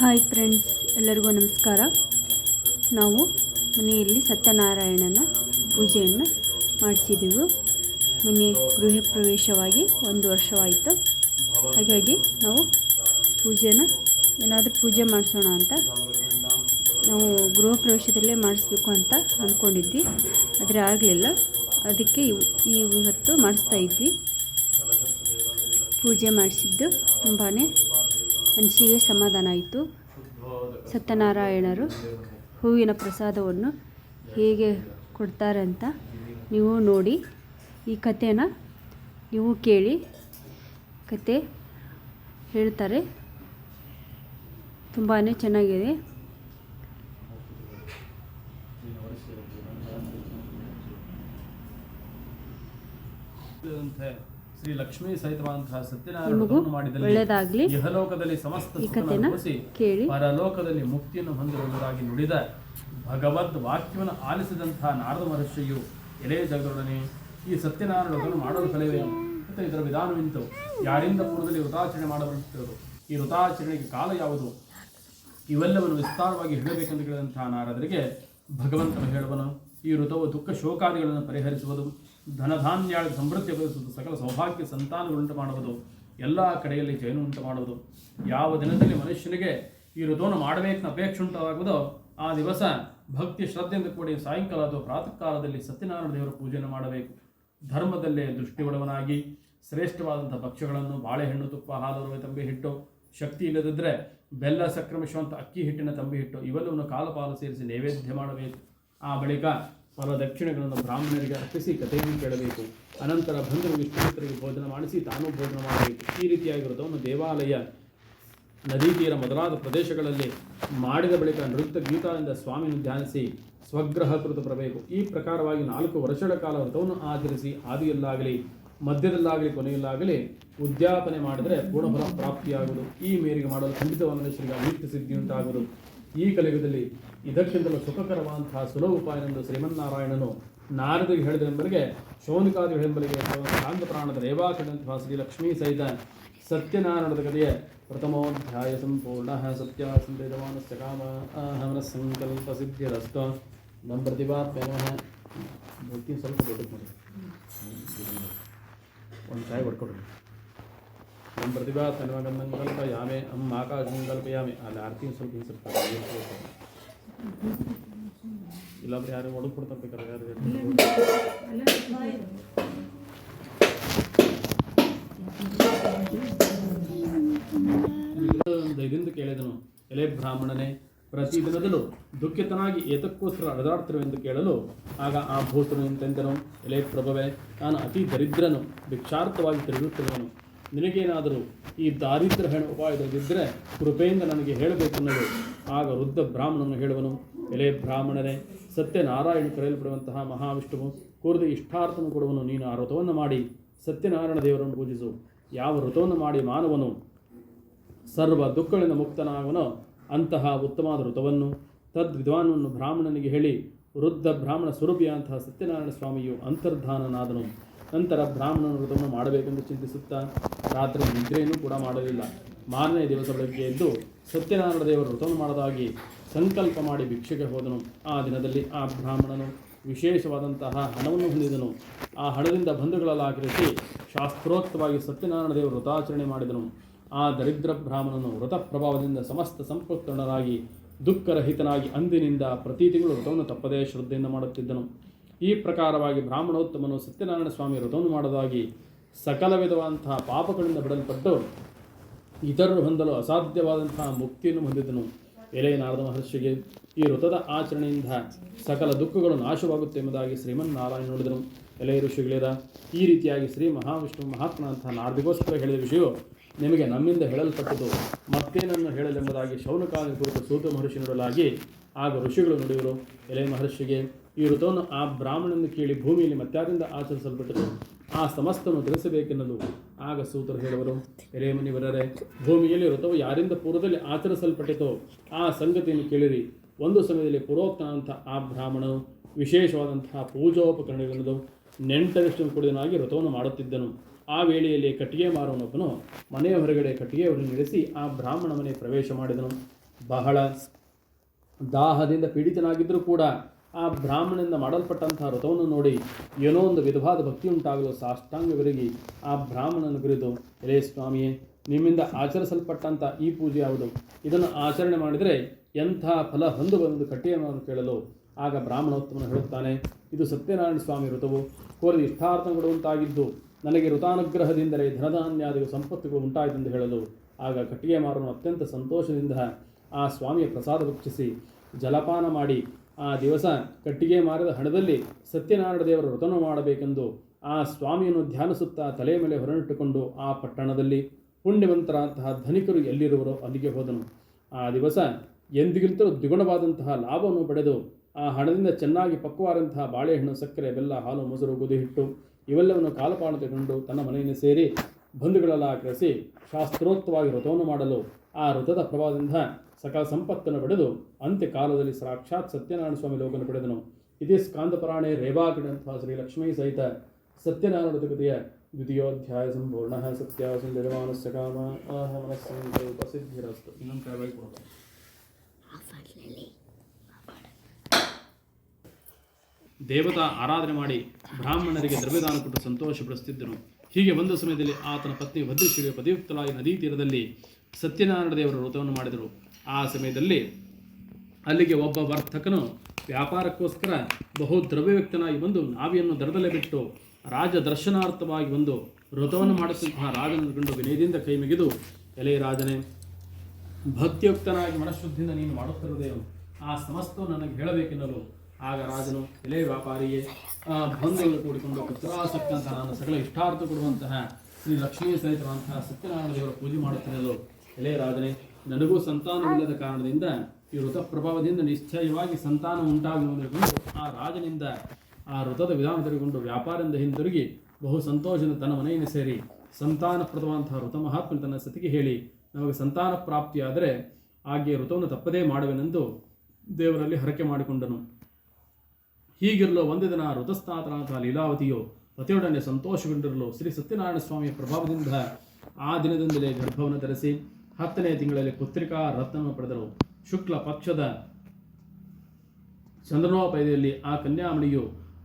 Hi friends, ಎಲ್ಲರಿಗೂ ನಮಸ್ಕಾರ. ನಾವು ಮನೆಯಲ್ಲಿ ಸತ್ಯನಾರಾಯಣನ ಪೂಜೆಯನ್ನು ಮಾಡಿಸಿದ್ದೆವು ಮನೆ ಗೃಹ ಪ್ರವೇಶವಾಗಿ ಒಂದು ವರ್ಷವಾಯಿತು. ಹಾಗಾಗಿ ನಾವು ಪೂಜೆನ ಏನಾದರೂ ಪೂಜೆ ಮಾಡಿಸೋಣ ಅಂತ ನಾವು ಗೃಹ ಪ್ರವೇಶದಲ್ಲೇ ಮಾಡಿಸ್ಬೇಕು ಅಂತ ಅಂದ್ಕೊಂಡಿದ್ವಿ ಆದರೆ ಆಗಲಿಲ್ಲ. ಅದಕ್ಕೆ ಈ ಇವತ್ತು ಮಾಡಿಸ್ತಾ ಇದ್ವಿ. ಪೂಜೆ ಮಾಡಿಸಿದ್ದು ತುಂಬಾ ಮನಸ್ಸಿಗೆ ಸಮಾಧಾನ ಆಯಿತು. ಸತ್ಯನಾರಾಯಣರು ಹೂವಿನ ಪ್ರಸಾದವನ್ನು ಹೇಗೆ ಕೊಡ್ತಾರೆ ಅಂತ ನೀವು ನೋಡಿ. ಈ ಕಥೆನ ನೀವು ಕೇಳಿ. ಕತೆ ಹೇಳ್ತಾರೆ. ತುಂಬಾ ಚೆನ್ನಾಗಿದೆ. ಅಂತೆ ಶ್ರೀ ಲಕ್ಷ್ಮೀ ಸಹಿತವಾದಂತಹ ಸತ್ಯನಾರಾಯಣ ಮಾಡಿದಲ್ಲಿ ಇಹಲೋಕದಲ್ಲಿ ಸಮಸ್ತ ಕೇಳಿ. ಪರಲೋಕದಲ್ಲಿ ಮುಕ್ತಿಯನ್ನು ಹೊಂದಿರುವುದಾಗಿ ನುಡಿದ ಭಗವದ್ ವಾಕ್ಯವನ್ನು ಆಲಿಸಿದಂತಹ ನಾರದ ಮಹರ್ಷಿಯು ಎಲೆ ಜಗದೊಡನೆ ಈ ಸತ್ಯನಾರಾಯಣ ಮಾಡಲು ಕಲಿಯುವೆನು ಮತ್ತು ಇದರ ವಿಧಾನವಿಂತು ಯಾರಿಂದ ಪೂರ್ವದಲ್ಲಿ ವೃತಾಚರಣೆ ಮಾಡಬರುತ್ತಿರುವುದು? ಈ ವೃತಾಚರಣೆಗೆ ಕಾಲ ಯಾವುದು? ಇವೆಲ್ಲವನ್ನು ವಿಸ್ತಾರವಾಗಿ ಹೇಳಬೇಕೆಂದು ಕೇಳಿದಂತಹ ನಾರದರಿಗೆ ಭಗವಂತನು ಹೇಳುವನು ಈ ಋತುವು ದುಃಖ ಶೋಕಾದಿಗಳನ್ನು ಪರಿಹರಿಸುವುದು ಧನಧಾನ್ಯಾಳ ಸಮೃದ್ಧಿ ಬಯಸುವುದು ಸಕಲ ಸೌಭಾಗ್ಯ ಸಂತಾನಗಳುಂಟು ಮಾಡುವುದು, ಎಲ್ಲ ಕಡೆಯಲ್ಲಿ ಜೈನು ಉಂಟು ಮಾಡುವುದು. ಯಾವ ದಿನದಲ್ಲಿ ಮನುಷ್ಯನಿಗೆ ಈ ಋತುವನ್ನು ಮಾಡಬೇಕನ್ನ ಅಪೇಕ್ಷೆ ಉಂಟಾಗುವುದೋ, ಆ ದಿವಸ ಭಕ್ತಿ, ಶ್ರದ್ಧೆಯಿಂದ ಕೂಡಿ ಸಾಯಂಕಾಲ ಅಥವಾ ಪ್ರಾತಃ ಕಾಲದಲ್ಲಿ ಸತ್ಯನಾರಾಯಣ ದೇವರ ಪೂಜೆಯನ್ನು ಮಾಡಬೇಕು. ಧರ್ಮದಲ್ಲೇ ದೃಷ್ಟಿಗೊಳವನಾಗಿ ಶ್ರೇಷ್ಠವಾದಂಥ ಭಕ್ಷ್ಯಗಳನ್ನು ಬಾಳೆಹಣ್ಣು, ತುಪ್ಪ, ಹಾಲು ತಂಬಿ ಹಿಟ್ಟು, ಶಕ್ತಿ ಇಲ್ಲದಿದ್ದರೆ ಬೆಲ್ಲ ಸಕ್ರಮಿಸುವಂಥ ಅಕ್ಕಿ ಹಿಟ್ಟಿನ ತಂಬಿ ಹಿಟ್ಟು, ಇವೆಲ್ಲವನ್ನು ಕಾಲಪಾಲು ಸೇರಿಸಿ ನೈವೇದ್ಯ ಮಾಡಬೇಕು. ಆ ಬಳಿಕ ಫಲ ದಕ್ಷಿಣೆಗಳನ್ನು ಬ್ರಾಹ್ಮಣರಿಗೆ ಅರ್ಪಿಸಿ ಕಥೆಯನ್ನು ಕೇಳಬೇಕು. ಅನಂತರ ಬಂಧು ವಿಷ್ಣುಮಿತ್ರರಿಗೆ ಭೋಜನ ಮಾಡಿಸಿ ತಾನೂ ಭೋಜನ ಮಾಡಬೇಕು. ಈ ರೀತಿಯಾಗಿರುವುದನ್ನು ದೇವಾಲಯ, ನದಿ ತೀರ ಮೊದಲಾದ ಪ್ರದೇಶಗಳಲ್ಲಿ ಮಾಡಿದ ಬಳಿಕ ನೃತ್ಯ ಗೀತಾದಿಂದ ಸ್ವಾಮಿಯನ್ನು ಧ್ಯಾನಿಸಿ ಸ್ವಗ್ರಹ ಕೃತ ಬರಬೇಕು. ಈ ಪ್ರಕಾರವಾಗಿ ನಾಲ್ಕು ವರ್ಷಗಳ ಕಾಲ ವ್ರತವನ್ನು ಆಚರಿಸಿ ಆದಿಯಲ್ಲಾಗಲಿ ಮಧ್ಯದಲ್ಲಾಗಲಿ, ಕೊನೆಯಲ್ಲಾಗಲಿ ಉದ್ಯಾಪನೆ ಮಾಡಿದರೆ ಪೂರ್ಣಫಲ ಪ್ರಾಪ್ತಿಯಾಗುವುದು. ಈ ಮೇರೆಗೆ ಮಾಡಲು ಖಂಡಿತವಾದ ಅನಿತ್ಯ ಸಿದ್ಧಿ ಉಂಟಾಗುವುದು. ಈ ಕಲಿಯುಗದಲ್ಲಿ ಇದಕ್ಕಿಂತಲೂ ಸುಖಕರವಾದಂತಹ ಸುಲಭ ಉಪಾಯನೆಂದು ಶ್ರೀಮನ್ನಾರಾಯಣನು ನಾರದಿಗೆ ಹೇಳಿದರೆಂಬರಿಗೆ ಶೋನಿಕಾದಿ ಹೇಳಿಂಬರಿಗೆ ಶಾಂತ ಪ್ರಾಣದ ರೇವಾಕಿಡಂತಹ ಶ್ರೀ ಲಕ್ಷ್ಮೀ ಸಹಿತ ಸತ್ಯನಾರಾಯಣದ ಕಥೆಯ ಪ್ರಥಮೋಧ್ಯಾಯ ಸಂಪೂರ್ಣ. ಸತ್ಯ ಸಂದೇದಮಾನಸ್ಯ ಕಾಮ ಹಮನ ಸಂಕಲ್ಪ ಸಿದ್ಧಿರಸ್ತ ನಮ್ಮ ಪ್ರತಿಭಾತ್ಮನಃ ಭಕ್ತಿ ಸ್ವಲ್ಪ ದೊಡ್ಡದು ಮಾಡಿ. ಒಂದು ಕಾಯಿ ಹೊಡ್ಕೊಡ್ರಿ. ನಮ್ಮ ಪ್ರತಿಭಾ ತನ್ಮಗಂಧಂ ಕಲ್ಪಯಾಮೆ ಅಮ್ಮ ಆಕಾಶಂ ಕಲ್ಪಯಾಮೆ ಅಲ್ಲಿ ಆರತಿ ಸ್ವಲ್ಪ ಇಲ್ಲ ಇಲ್ಲಾಂದ್ರೆ ಯಾರು ಒಳಗೆ ಕೊಡ್ತಾರೆ ಯಾರು ಧೈರ್ಯದಿಂದ ಕೇಳಿದನು ಎಲೆ ಬ್ರಾಹ್ಮಣನೇ ದಿನದಲು ದುಃಖಿತನಾಗಿ ಏತಕ್ಕೋಸ್ಕರ ಅಳದಾಡ್ತಿರುವೆಂದು ಕೇಳಲು ಆಗ ಆ ಭೂತನು ಎಂತೆಂದನು ಎಲೆ ಪ್ರಭವೇ ನಾನು ಅತಿ ದರಿದ್ರನು ಭಿಕ್ಷಾರ್ಥವಾಗಿ ತಿರುಗುತ್ತಿರುವನು ನಿನಗೇನಾದರೂ ಈ ದಾರಿದ್ರ್ಯ ಹೆಣ ಉಪಾಯದಲ್ಲಿದ್ದರೆ ಕೃಪೆಯಿಂದ ನನಗೆ ಹೇಳಬೇಕೆನ್ನಲು ಆಗ ವೃದ್ಧ ಬ್ರಾಹ್ಮಣನು ಹೇಳುವನು, ಎಲೆ ಬ್ರಾಹ್ಮಣನೇ ಸತ್ಯನಾರಾಯಣ ಕರೆಯಲ್ಪಡುವಂತಹ ಮಹಾವಿಷ್ಣುವು ಕೋರಿದ ಇಷ್ಟಾರ್ಥನು ಕೊಡುವನು, ನೀನು ಆ ವ್ರತವನ್ನು ಮಾಡಿ, ಸತ್ಯನಾರಾಯಣ ದೇವರನ್ನು ಪೂಜಿಸು. ಯಾವ ವ್ರತವನ್ನು ಮಾಡಿ ಮಾನವನು ಸರ್ವ ದುಃಖಗಳಿಂದ ಮುಕ್ತನಾಗುವನೋ ಅಂತಹ ಉತ್ತಮವಾದ ಋತವನ್ನು ತದ್ವಿದ್ವಾನವನ್ನು ಬ್ರಾಹ್ಮಣನಿಗೆ ಹೇಳಿ, ವೃದ್ಧ ಬ್ರಾಹ್ಮಣ ಸ್ವರೂಪಿಯಾದಂತಹ ಸತ್ಯನಾರಾಯಣ ಸ್ವಾಮಿಯು ಅಂತರ್ಧಾನನಾದನು. ನಂತರ ಬ್ರಾಹ್ಮಣನ ವ್ರತವನ್ನು ಮಾಡಬೇಕೆಂದು ಚಿಂತಿಸುತ್ತಾ ರಾತ್ರಿ ನಿದ್ರೆಯನ್ನು ಕೂಡ ಮಾಡಲಿಲ್ಲ. ಮಾರನೇ ದಿವಸ ಬೆಳಗ್ಗೆ ಎದ್ದು ಸತ್ಯನಾರಾಯಣ ದೇವರ ವ್ರತವನ್ನು ಮಾಡದಾಗಿ ಸಂಕಲ್ಪ ಮಾಡಿ ಭಿಕ್ಷೆಗೆ ಹೋದನು. ಆ ದಿನದಲ್ಲಿ ಆ ಬ್ರಾಹ್ಮಣನು ವಿಶೇಷವಾದಂತಹ ಹಣವನ್ನು ಹೊಂದಿದನು. ಆ ಹಣದಿಂದ ಬಂಧುಗಳೆಲ್ಲ ಆಕರಿಸಿ ಶಾಸ್ತ್ರೋಕ್ತವಾಗಿ ಸತ್ಯನಾರಾಯಣ ದೇವರು ವ್ರತಾಚರಣೆ ಮಾಡಿದನು. ಆ ದರಿದ್ರ ಬ್ರಾಹ್ಮಣನು ವ್ರತ ಪ್ರಭಾವದಿಂದ ಸಮಸ್ತ ಸಂಪತ್ತಣರಾಗಿ ದುಃಖರಹಿತನಾಗಿ ಅಂದಿನಿಂದ ಪ್ರತಿ ತಿಂಗಳು ವ್ರತವನ್ನು ತಪ್ಪದೇ ಶ್ರದ್ಧೆಯಿಂದ ಮಾಡುತ್ತಿದ್ದನು. ಈ ಪ್ರಕಾರವಾಗಿ ಬ್ರಾಹ್ಮಣೋತ್ತಮನು ಸತ್ಯನಾರಾಯಣ ಸ್ವಾಮಿ ವ್ರತವನ್ನು ಮಾಡೋದಾಗಿ ಸಕಲ ವಿಧವಾದಂತಹ ಪಾಪಗಳಿಂದ ಬಿಡಲ್ಪಟ್ಟು ಇತರರು ಹೊಂದಲು ಅಸಾಧ್ಯವಾದಂತಹ ಮುಕ್ತಿಯನ್ನು ಹೊಂದಿದನು ಎಲೆ ನಾರದ ಮಹರ್ಷಿಗೆ ಈ ವ್ರತದ ಆಚರಣೆಯಿಂದ ಸಕಲ ದುಃಖಗಳು ನಾಶವಾಗುತ್ತೆ ಎಂಬುದಾಗಿ ಶ್ರೀಮನ್ನಾರಾಯಣ ನೋಡಿದನು. ಎಲೆ ಋಷಿಗಳಿರ ಈ ರೀತಿಯಾಗಿ ಶ್ರೀ ಮಹಾವಿಷ್ಣು ಮಹಾತ್ಮನಂತಹ ನಾರದಿಗೋಸ್ಕರ ಹೇಳಿದ ವಿಷಯವು ನಿಮಗೆ ನಮ್ಮಿಂದ ಹೇಳಲ್ಪಟ್ಟದು ಮತ್ತೇನನ್ನು ಹೇಳಲೆಂಬುದಾಗಿ ಶೌನಕಾಲ ಕುರಿತು ಸೂತ ಮಹರ್ಷಿ ನೋಡಲಾಗಿ ಆಗ ಋಷಿಗಳು ನುಡಿದರು. ಎಲೆ ಮಹರ್ಷಿಗೆ ಈ ವ್ರತವನ್ನು ಆ ಬ್ರಾಹ್ಮಣನ ಕೇಳಿ ಭೂಮಿಯಲ್ಲಿ ಮತ್ತಾರಿಂದ ಆಚರಿಸಲ್ಪಟ್ಟರು? ಆ ಸಮಸ್ತವನ್ನು ತಿಳಿಸಬೇಕೆನ್ನಲು ಆಗ ಸೂತ್ರ ಹೇಳುವರು ಎಲೆ ಮುನಿವರರೆ, ಭೂಮಿಯಲ್ಲಿ ವ್ರತವು ಯಾರಿಂದ ಪೂರ್ವದಲ್ಲಿ ಆಚರಿಸಲ್ಪಟ್ಟಿತೋ ಆ ಸಂಗತಿಯನ್ನು ಕೇಳಿರಿ. ಒಂದು ಸಮಯದಲ್ಲಿ ಪುರೋಕ್ತನಂಥ ಆ ಬ್ರಾಹ್ಮಣನು ವಿಶೇಷವಾದಂತಹ ಪೂಜೋಪಕರಣಗಳನ್ನು ನೆಂಟರಿಷ್ಟು ಕುಡಿದನಾಗಿ ವ್ರತವನ್ನು ಮಾಡುತ್ತಿದ್ದನು. ಆ ವೇಳೆಯಲ್ಲಿ ಕಟ್ಟಿಗೆ ಮಾರುವನೊಬ್ಬನು ಮನೆಯ ಹೊರಗಡೆ ಕಟ್ಟಿಗೆಯವರನ್ನು ನಡೆಸಿ ಆ ಬ್ರಾಹ್ಮಣ ಮನೆ ಪ್ರವೇಶ ಮಾಡಿದನು. ಬಹಳ ದಾಹದಿಂದ ಪೀಡಿತನಾಗಿದ್ದರೂ ಕೂಡ ಆ ಬ್ರಾಹ್ಮಣನಿಂದ ಮಾಡಲ್ಪಟ್ಟಂತಹ ವ್ರತವನ್ನು ನೋಡಿ ಏನೋ ಒಂದು ವಿಧವಾದ ಭಕ್ತಿ ಉಂಟಾಗಲು ಸಾಷ್ಟಾಂಗ ವಿರಗಿ ಆ ಬ್ರಾಹ್ಮಣನ ಕುರಿತು ಎಲೇ ಸ್ವಾಮಿಯೇ, ನಿಮ್ಮಿಂದ ಆಚರಿಸಲ್ಪಟ್ಟಂಥ ಈ ಪೂಜೆ ಯಾವುದು? ಇದನ್ನು ಆಚರಣೆ ಮಾಡಿದರೆ ಎಂಥ ಫಲ ಹೊಂದುವಂದು ಕಟ್ಟಿಯನ್ನು ಕೇಳಲು? ಆಗ ಬ್ರಾಹ್ಮಣೋತ್ತಮನು ಹೇಳುತ್ತಾನೆ, ಇದು ಸತ್ಯನಾರಾಯಣ ಸ್ವಾಮಿ ಋತುವು ಕೋರಿ ಇಷ್ಟಾರ್ಥ ಕೊಡುವಂತಾಗಿದ್ದು ನನಗೆ ಋತಾನುಗ್ರಹದಿಂದಲೇ ಧನಧಾನ್ಯಾದಿಗಳು ಸಂಪತ್ತುಗಳು ಉಂಟಾಯಿತೆಂದು ಹೇಳಲು. ಆಗ ಕಟ್ಟಿಗೆ ಮಾರನು ಅತ್ಯಂತ ಸಂತೋಷದಿಂದ ಆ ಸ್ವಾಮಿಯ ಪ್ರಸಾದ ವೃಕ್ಷಿಸಿ ಜಲಪಾನ ಮಾಡಿ ಆ ದಿವಸ ಕಟ್ಟಿಗೆ ಮಾರದ ಹಣದಲ್ಲಿ ಸತ್ಯನಾರಾಯಣ ದೇವರ ವ್ರತನ ಮಾಡಬೇಕೆಂದು ಆ ಸ್ವಾಮಿಯನ್ನು ಧ್ಯಾನಿಸುತ್ತಾ ತಲೆಯ ಮೇಲೆ ಹೊರನಿಟ್ಟುಕೊಂಡು ಆ ಪಟ್ಟಣದಲ್ಲಿ ಪುಣ್ಯವಂತರಂತಹ ಧನಿಕರು ಎಲ್ಲಿರುವರೋ ಅಲ್ಲಿಗೆ ಹೋದನು. ಆ ದಿವಸ ಎಂದಿಗಿಂತಲೂ ದ್ವಿಗುಣವಾದಂತಹ ಲಾಭವನ್ನು ಪಡೆದು ಆ ಹಣದಿಂದ ಚೆನ್ನಾಗಿ ಪಕ್ವಾದಂತಹ ಬಾಳೆಹಣ್ಣು, ಸಕ್ಕರೆ, ಬೆಲ್ಲ, ಹಾಲು, ಮೊಸರು, ಗೋಧಿ ಹಿಟ್ಟು ಇವೆಲ್ಲವನ್ನು ಕಾಲಪಾಣ ತೆಗೆದುಕೊಂಡು ತನ್ನ ಮನೆಯನ್ನು ಸೇರಿ ಬಂಧುಗಳೆಲ್ಲ ಕರೆಸಿ ಶಾಸ್ತ್ರೋಕ್ತವಾಗಿ ವ್ರತವನ್ನು ಮಾಡಲು ಆ ವ್ರತದ ಪ್ರಭಾವದಿಂದ ಸಕಲ ಸಂಪತ್ತನ್ನು ಪಡೆದು ಅಂತ್ಯಕಾಲದಲ್ಲಿ ಸಾಕ್ಷಾತ್ ಸತ್ಯನಾರಾಯಣ ಸ್ವಾಮಿ ಲೋಕನ ಪಡೆದನು. ಇದೇ ಸ್ಕಾಂದಪುರಾಣೆ ರೇವಾಕಿಡಂತಹ ಶ್ರೀ ಲಕ್ಷ್ಮೀ ಸಹಿತ ಸತ್ಯನಾರಾಯಣ ಕೃತಿಯ ದ್ವಿತೀಯೋಧ್ಯಾಯ ಸಂಪೂರ್ಣ ಸತ್ಯ ನಿರ್ಮಾಣಸ್ಯ ಕಾಮ ಆಹ ಮನಸ್ಸಂಕಲ್ಪ ಸಿದ್ಧಿರಸ್ತು ಇನ್ನೊಂದು ಕೊಡ್ತಾರೆ ದೇವತಾ ಆರಾಧನೆ ಮಾಡಿ ಬ್ರಾಹ್ಮಣರಿಗೆ ದ್ರವ್ಯದಾನ ಕೊಟ್ಟು ಸಂತೋಷಪಡಿಸುತ್ತಿದ್ದನು ಹೀಗೆ ಒಂದು ಸಮಯದಲ್ಲಿ ಆತನ ಪತ್ನಿ ಭದ್ರಶ್ರೀಯ ಪದಯುಕ್ತಳಾಗಿ ನದಿ ತೀರದಲ್ಲಿ ಸತ್ಯನಾರಾಯಣ ದೇವರ ವ್ರತವನ್ನು ಮಾಡಿದರು. ಆ ಸಮಯದಲ್ಲಿ ಅಲ್ಲಿಗೆ ಒಬ್ಬ ವರ್ತಕನು ವ್ಯಾಪಾರಕ್ಕೋಸ್ಕರ ಬಹು ದ್ರವ್ಯವ್ಯಕ್ತನಾಗಿ ಬಂದು ನಾವಿಯನ್ನು ದರದಲ್ಲೇ ಬಿಟ್ಟು ರಾಜ ದರ್ಶನಾರ್ಥವಾಗಿ ಒಂದು ವ್ರತವನ್ನು ಮಾಡಿಸಿದಂತಹ ರಾಜನನ್ನು ಕಂಡು ವಿನಯದಿಂದ ಕೈ ಮುಗಿದು, ಎಲೆ ರಾಜನೇ, ಭಕ್ತಿಯುಕ್ತನಾಗಿ ಮನಃಶುದ್ಧಿಯಿಂದ ನೀನು ಮಾಡುತ್ತಿರುವುದೇನು ಆ ಸಮಸ್ತವು ನನಗೆ ಹೇಳಬೇಕೆನ್ನಲು ಆಗ ರಾಜನು, ಎಲೆ ವ್ಯಾಪಾರಿಯೇ ಬಂಧುಗಳು ಕೂಡಿಕೊಂಡು ಪುತ್ರಾಸಕ್ತಂತಹ ನಾನು ಸಕಲ ಇಷ್ಟಾರ್ಥ ಕೊಡುವಂತಹ ಶ್ರೀ ಲಕ್ಷ್ಮೀ ಸಹಿತವಂತಹ ಸತ್ಯನಾರಾಯಣ ದೇವರ ಪೂಜೆ ಮಾಡುತ್ತಿರಲು ಎಲೆ ರಾಜನೇ ನನಗೂ ಸಂತಾನವಿಲ್ಲದ ಕಾರಣದಿಂದ ಈ ಋತ ಪ್ರಭಾವದಿಂದ ನಿಶ್ಚಯವಾಗಿ ಸಂತಾನ ಉಂಟಾಗುವುದನ್ನು ಆ ರಾಜನಿಂದ, ಆ ಋತದ ವಿಧಾನ ತೆಗೆದುಕೊಂಡು ವ್ಯಾಪಾರದಿಂದ ಹಿಂದಿರುಗಿ ಬಹು ಸಂತೋಷದಿಂದ ತನ್ನ ಮನೆಯನ್ನು ಸೇರಿ ಸಂತಾನಪ್ರದವಾದಂತಹ ಋತ ಮಹಾತ್ಮನ ತನ್ನ ಸತಿಗೆ ಹೇಳಿ ನಮಗೆ ಸಂತಾನ ಪ್ರಾಪ್ತಿಯಾದರೆ ಹಾಗೆ ಋತವನ್ನು ತಪ್ಪದೇ ಮಾಡುವೆನೆಂದು ದೇವರಲ್ಲಿ ಹರಕೆ ಮಾಡಿಕೊಂಡನು. ಹೀಗಿರಲು ಒಂದು ದಿನ ಋತಸ್ಥಾತನಾಥ ಲೀಲಾವತಿಯು ಪತಿಯೊಡನೆ ಸಂತೋಷಗೊಂಡಿರಲು ಶ್ರೀ ಸತ್ಯನಾರಾಯಣ ಸ್ವಾಮಿಯ ಪ್ರಭಾವದಿಂದ ಆ ದಿನದಿಂದಲೇ ಗರ್ಭವನ್ನು ಧರಿಸಿ ಹತ್ತನೇ ತಿಂಗಳಲ್ಲಿ ಪುತ್ರಿಕಾ ರತ್ನವನ್ನು ಪಡೆದರು. ಶುಕ್ಲ ಪಕ್ಷದ ಚಂದ್ರನೋಪಾಯದಲ್ಲಿ ಆ ಕನ್ಯಾಮಣಿಯು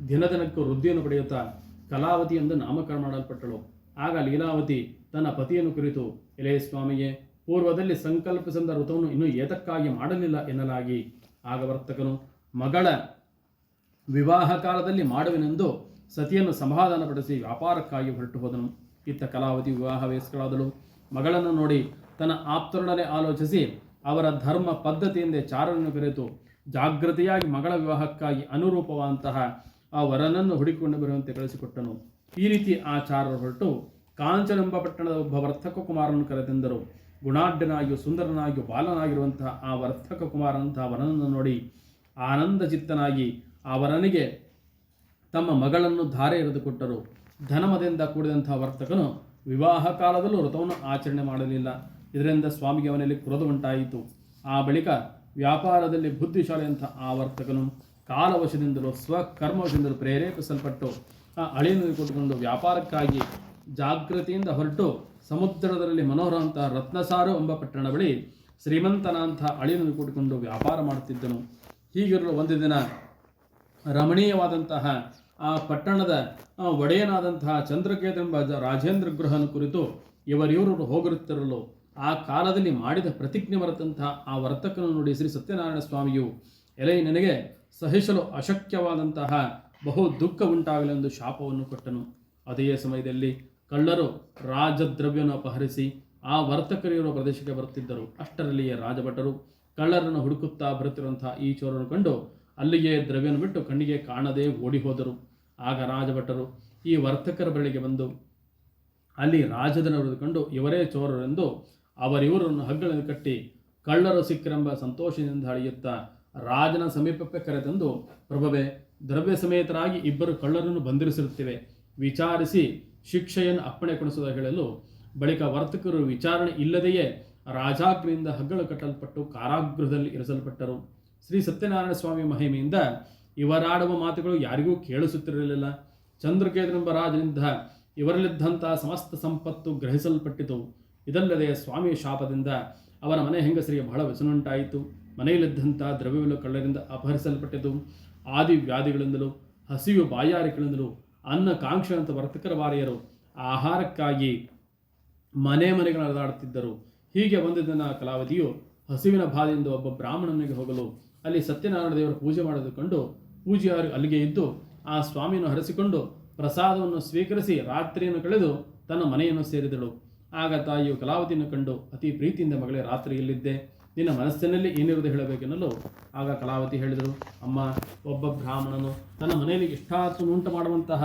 ದಿನದಿನಕ್ಕೂ ವೃದ್ಧಿಯನ್ನು ಪಡೆಯುತ್ತಾ ಕಲಾವತಿ ಎಂದು ನಾಮಕರಣ ಮಾಡಲ್ಪಟ್ಟಳು. ಆಗ ಲೀಲಾವತಿ ತನ್ನ ಪತಿಯನ್ನು ಕುರಿತು, ಎಲೆ ಸ್ವಾಮಿಯೇ, ಪೂರ್ವದಲ್ಲಿ ಸಂಕಲ್ಪಿಸಿದ ಋತವನ್ನು ಇನ್ನೂ ಏತಕ್ಕಾಗಿ ಮಾಡಲಿಲ್ಲ ಎನ್ನಲಾಗಿ. ಆಗ ವರ್ತಕನು, ಮಗಳ ವಿವಾಹ ಕಾಲದಲ್ಲಿ ಮಾಡುವೆನೆಂದು ಸತಿಯನ್ನು ಸಮಾಧಾನಪಡಿಸಿ ವ್ಯಾಪಾರಕ್ಕಾಗಿ ಹೊರಟು ಹೋದನು. ಇತ್ತ ಕಲಾವತಿ ವಿವಾಹ ವಯಸ್ಕಳಾದಳು. ಮಗಳನ್ನು ನೋಡಿ ತನ್ನ ಆಪ್ತರೊಡನೆ ಆಲೋಚಿಸಿ ಅವರ ಧರ್ಮ ಪದ್ಧತಿಯಿಂದ ಚಾರನನ್ನು ಕರೆತು ಜಾಗೃತಿಯಾಗಿ ಮಗಳ ವಿವಾಹಕ್ಕಾಗಿ ಅನುರೂಪವಾದಂತಹ ಆ ವರನನ್ನು ಹುಡುಕಿಕೊಂಡು ಬರುವಂತೆ ಕಳಿಸಿಕೊಟ್ಟನು. ಈ ರೀತಿ ಆ ಚಾರರು ಹೊರಟು ಕಾಂಚನೆಂಬ ಪಟ್ಟಣದ ಒಬ್ಬ ವರ್ತಕ ಕುಮಾರನನ್ನು ಕರೆತಂದರು. ಗುಣಾಢ್ಯನಾಗಿಯೂ ಸುಂದರನಾಗಿಯೂ ಬಾಲನಾಗಿರುವಂತಹ ಆ ವರ್ತಕ ಕುಮಾರನಂತಹ ವರನನ್ನು ನೋಡಿ ಆನಂದ ಚಿತ್ತನಾಗಿ ಆ ವರನಿಗೆ ತಮ್ಮ ಮಗಳನ್ನು ಧಾರೆ ಎರೆದುಕೊಟ್ಟರು ಧನಮದಿಂದ ಕೂಡಿದಂತಹ ವರ್ತಕನು ವಿವಾಹ ಕಾಲದಲ್ಲೂ ವ್ರತವನ್ನು ಆಚರಣೆ ಮಾಡಲಿಲ್ಲ. ಇದರಿಂದ ಸ್ವಾಮಿಗೆ ಅವನಲ್ಲಿ ಕ್ರೋಧ ಉಂಟಾಯಿತು. ಆ ಬಳಿಕ ವ್ಯಾಪಾರದಲ್ಲಿ ಬುದ್ಧಿಶಾಲಿಯಂಥ ವರ್ತಕನು ಕಾಲವಶದಿಂದಲೂ ಸ್ವಕರ್ಮವಶದಿಂದಲೂ ಪ್ರೇರೇಪಿಸಲ್ಪಟ್ಟು ಆ ಅಳಿಯನ್ನು ಕೊಟ್ಟುಕೊಂಡು ವ್ಯಾಪಾರಕ್ಕಾಗಿ ಜಾಗೃತಿಯಿಂದ ಹೊರಟು ಸಮುದ್ರದಲ್ಲಿ ಮನೋಹರವಂತಹ ರತ್ನಸಾರು ಎಂಬ ಪಟ್ಟಣ ಬಳಿ ಶ್ರೀಮಂತನಂಥ ಅಳಿಯನ್ನು ಕೂಡಿಕೊಂಡು ವ್ಯಾಪಾರ ಮಾಡುತ್ತಿದ್ದನು. ಹೀಗಿರಲು ಒಂದು ದಿನ ರಮಣೀಯವಾದಂತಹ ಆ ಪಟ್ಟಣದ ಒಡೆಯನಾದಂತಹ ಚಂದ್ರಕೇತ ಎಂಬ ರಾಜೇಂದ್ರ ಗೃಹನ ಕುರಿತು ಇವರಿವರು ಹೋಗಿರುತ್ತಿರಲು ಆ ಕಾಲದಲ್ಲಿ ಮಾಡಿದ ಪ್ರತಿಜ್ಞೆ ಬರತಂತಹ ಆ ವರ್ತಕನನ್ನು ನೋಡಿ ಶ್ರೀ ಸತ್ಯನಾರಾಯಣ ಸ್ವಾಮಿಯು, ಎಲೆ, ನನಗೆ ಸಹಿಸಲು ಅಶಕ್ಯವಾದಂತಹ ಬಹು ದುಃಖ ಉಂಟಾಗಲೆಂದು ಶಾಪವನ್ನು ಕೊಟ್ಟನು. ಅದೇ ಸಮಯದಲ್ಲಿ ಕಳ್ಳರು ರಾಜದ್ರವ್ಯವನ್ನು ಅಪಹರಿಸಿ ಆ ವರ್ತಕರಿರುವ ಪ್ರದೇಶಕ್ಕೆ ಬರುತ್ತಿದ್ದರು. ಅಷ್ಟರಲ್ಲಿಯೇ ರಾಜಭಟರು ಕಳ್ಳರನ್ನು ಹುಡುಕುತ್ತಾ ಬರುತ್ತಿರುವಂತಹ ಈ ಚೋರನ್ನು ಕಂಡು ಅಲ್ಲಿಗೆ ದ್ರವ್ಯವನ್ನು ಬಿಟ್ಟು ಕಣ್ಣಿಗೆ ಕಾಣದೆ ಓಡಿ ಹೋದರು. ಆಗ ರಾಜಭಟರು ಈ ವರ್ತಕರ ಬಳಿಗೆ ಬಂದು ಅಲ್ಲಿ ರಾಜದನವರು ಕಂಡು ಇವರೇ ಚೋರರೆಂದು ಅವರಿವರನ್ನು ಹಗ್ಗಳನ್ನು ಕಟ್ಟಿ ಕಳ್ಳರು ಸಿಕ್ಕರೆಂಬ ಸಂತೋಷದಿಂದ ಅಳೆಯುತ್ತಾ ರಾಜನ ಸಮೀಪಕ್ಕೆ ಕರೆತಂದು ಪ್ರಭವೆ ದ್ರವ್ಯ ಸಮೇತರಾಗಿ ಇಬ್ಬರು ಕಳ್ಳರನ್ನು ಬಂಧಿಸಿರುತ್ತೇವೆ ವಿಚಾರಿಸಿ ಶಿಕ್ಷೆಯನ್ನು ಅಪ್ಪಣೆ ಕೊಡಿಸುವ ಹೇಳಲು ಬಳಿಕ ವರ್ತಕರು ವಿಚಾರಣೆ ಇಲ್ಲದೆಯೇ ರಾಜಾಗ್ನಿಯಿಂದ ಹಗ್ಗಳು ಕಟ್ಟಲ್ಪಟ್ಟು ಕಾರಾಗೃಹದಲ್ಲಿ ಇರಿಸಲ್ಪಟ್ಟರು ಶ್ರೀ ಸತ್ಯನಾರಾಯಣ ಸ್ವಾಮಿ ಮಹಿಮೆಯಿಂದ ಇವರಾಡುವ ಮಾತುಗಳು ಯಾರಿಗೂ ಕೇಳಿಸುತ್ತಿರಲಿಲ್ಲ ಚಂದ್ರಕೇತನೆಂಬ ರಾಜನಿಂದ ಇವರಲ್ಲಿದ್ದಂಥ ಸಮಸ್ತ ಸಂಪತ್ತು ಗ್ರಹಿಸಲ್ಪಟ್ಟಿತು ಇದಲ್ಲದೆ ಸ್ವಾಮಿಯ ಶಾಪದಿಂದ ಅವನ ಮನೆ ಹೆಂಗಸರಿಗೆ ಬಹಳ ವ್ಯಸನುಂಟಾಯಿತು ಮನೆಯಲ್ಲಿದ್ದಂಥ ದ್ರವ್ಯಗಳು ಕಳ್ಳರಿಂದ ಅಪಹರಿಸಲ್ಪಟ್ಟಿತು. ಆದಿ ವ್ಯಾಧಿಗಳಿಂದಲೂ ಹಸಿವು ಬಾಯಾರಿಕೆಗಳಿಂದಲೂ ಅನ್ನ ಕಾಂಕ್ಷೆಯಂಥ ವರ್ತಕರ ವಾರಿಯರು ಆಹಾರಕ್ಕಾಗಿ ಮನೆ ಮನೆಗಳ ಅಲೆದಾಡುತ್ತಿದ್ದರು ಹೀಗೆ ಒಂದು ದಿನ ಕಲಾವತಿಯು ಹಸಿವಿನ ಬಾಧೆಯಿಂದ ಒಬ್ಬ ಬ್ರಾಹ್ಮಣನಿಗೆ ಹೋಗಲು ಅಲ್ಲಿ ಸತ್ಯನಾರಾಯಣ ದೇವರ ಪೂಜೆ ಮಾಡೋದು ಕಂಡು ಪೂಜೆಯಾರು ಅಲ್ಲಿಗೆ ಇದ್ದು ಆ ಸ್ವಾಮಿಯನ್ನು ಹರಿಸಿಕೊಂಡು ಪ್ರಸಾದವನ್ನು ಸ್ವೀಕರಿಸಿ ರಾತ್ರಿಯನ್ನು ಕಳೆದು ತನ್ನ ಮನೆಯನ್ನು ಸೇರಿದಳು. ಆಗ ತಾಯಿಯು ಕಲಾವತಿಯನ್ನು ಕಂಡು ಅತಿ ಪ್ರೀತಿಯಿಂದ ಮಗಳೇ, ರಾತ್ರಿ ಇಲ್ಲಿದ್ದೆ ನಿನ್ನ ಮನಸ್ಸಿನಲ್ಲಿ ಏನಿರುವುದು ಹೇಳಬೇಕೆನ್ನಲು ಆಗ ಕಲಾವತಿ ಹೇಳಿದರು ಅಮ್ಮ, ಒಬ್ಬ ಬ್ರಾಹ್ಮಣನು ತನ್ನ ಮನೆಯಲ್ಲಿ ಇಷ್ಟಾರ್ಥವನ್ನು ಉಂಟು ಮಾಡುವಂತಹ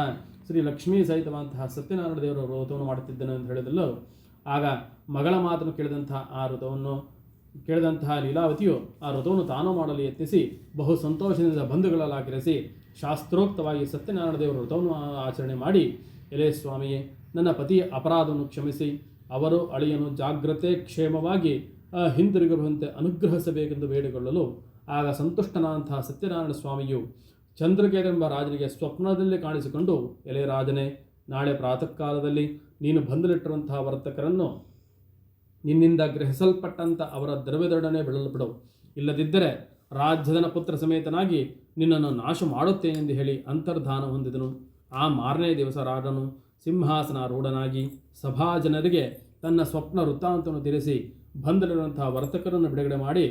ಶ್ರೀ ಲಕ್ಷ್ಮೀ ಸಹಿತವಂತಹ ಸತ್ಯನಾರಾಯಣ ದೇವರ ವ್ರತವನ್ನು ಮಾಡುತ್ತಿದ್ದನು ಅಂತ ಹೇಳಿದಲು ಆಗ ಮಗಳ ಮಾತನ್ನು ಕೇಳಿದಂತಹ ಆ ವ್ರತವನ್ನು, ಕೇಳಿದಂತಹ ಲೀಲಾವತಿಯು ಆ ವ್ರತವನ್ನು ತಾನು ಮಾಡಲು ಯತ್ನಿಸಿ ಬಹು ಸಂತೋಷದಿಂದ ಬಂಧುಗಳಲ್ಲಾಗಿರಿಸಿ ಶಾಸ್ತ್ರೋಕ್ತವಾಗಿ ಸತ್ಯನಾರಾಯಣ ದೇವರ ವ್ರತವನ್ನು ಆಚರಣೆ ಮಾಡಿ, ಎಲೆ ಸ್ವಾಮಿಯೇ, ನನ್ನ ಪತಿಯ ಅಪರಾಧವನ್ನು ಕ್ಷಮಿಸಿ ಅವರು ಅಳಿಯನು ಜಾಗ್ರತೆ ಕ್ಷೇಮವಾಗಿ ಹಿಂದಿರುಗಿರುವಂತೆ ಅನುಗ್ರಹಿಸಬೇಕೆಂದು ಬೇಡಿಕೊಳ್ಳಲು ಆಗ ಸಂತುಷ್ಟನಾದಂತಹ ಸತ್ಯನಾರಾಯಣ ಸ್ವಾಮಿಯು ಚಂದ್ರಕೇರೆಂಬ ರಾಜನಿಗೆ ಸ್ವಪ್ನದಲ್ಲಿ ಕಾಣಿಸಿಕೊಂಡು, ಎಲೆ ರಾಜನೇ, ನಾಳೆ ಪ್ರಾತಃ ಕಾಲದಲ್ಲಿ ನೀನು ಬಂದಲಿಟ್ಟಿರುವಂತಹ ವರ್ತಕರನ್ನು ನಿನ್ನಿಂದ ಗ್ರಹಿಸಲ್ಪಟ್ಟಂಥ ಅವರ ದ್ರವ್ಯದೊಡನೆ ಬಿಡು ಇಲ್ಲದಿದ್ದರೆ ರಾಜ್ಯದನ ಪುತ್ರ ಸಮೇತನಾಗಿ ನಿನ್ನನ್ನು ನಾಶ ಮಾಡುತ್ತೇನೆಂದು ಹೇಳಿ ಅಂತರ್ಧಾನ ಹೊಂದಿದನು. ಆ ಮಾರನೇ ದಿವಸ ರಾಜನು ಸಿಂಹಾಸನಾರೂಢನಾಗಿ ಸಭಾಜನರಿಗೆ ತನ್ನ ಸ್ವಪ್ನ ವೃತ್ತಾಂತವನ್ನು ತಿಳಿಸಿ ಬಂದಲಿರುವಂತಹ ವರ್ತಕರನ್ನು ಬಿಡುಗಡೆ ಮಾಡಿ